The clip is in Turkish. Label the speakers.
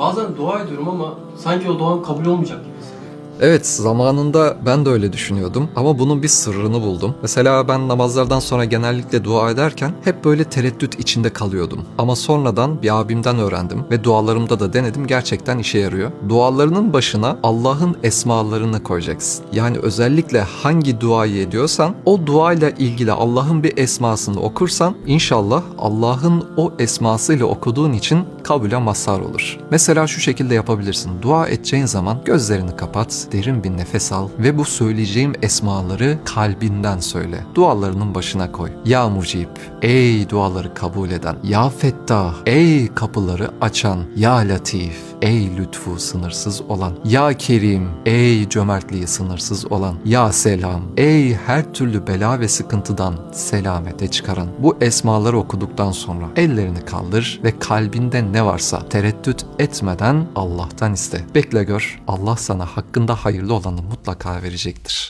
Speaker 1: Bazen dua ediyorum ama sanki o duam kabul olmayacak gibi.
Speaker 2: Evet zamanında ben de öyle düşünüyordum ama bunun bir sırrını buldum. Mesela ben namazlardan sonra genellikle dua ederken hep böyle tereddüt içinde kalıyordum. Ama sonradan bir abimden öğrendim ve dualarımda da denedim gerçekten işe yarıyor. Dualarının başına Allah'ın esmalarını koyacaksın. Yani özellikle hangi duayı ediyorsan o duayla ilgili Allah'ın bir esmasını okursan inşallah Allah'ın o esmasıyla okuduğun için kabule mazhar olur. Mesela şu şekilde yapabilirsin. Dua edeceğin zaman gözlerini kapat, derin bir nefes al ve bu söyleyeceğim esmaları kalbinden söyle. Dualarının başına koy. Ya Mucib, ey duaları kabul eden. Ya Fettah, ey kapıları açan. Ya Latif, ey lütfu sınırsız olan. Ya Kerim, ey cömertliği sınırsız olan. Ya Selam, ey her türlü bela ve sıkıntıdan selamete çıkaran. Bu esmaları okuduktan sonra ellerini kaldır ve kalbinde ne varsa tereddüt etmeden Allah'tan iste. Bekle gör, Allah sana hakkında hayırlı olanı mutlaka verecektir.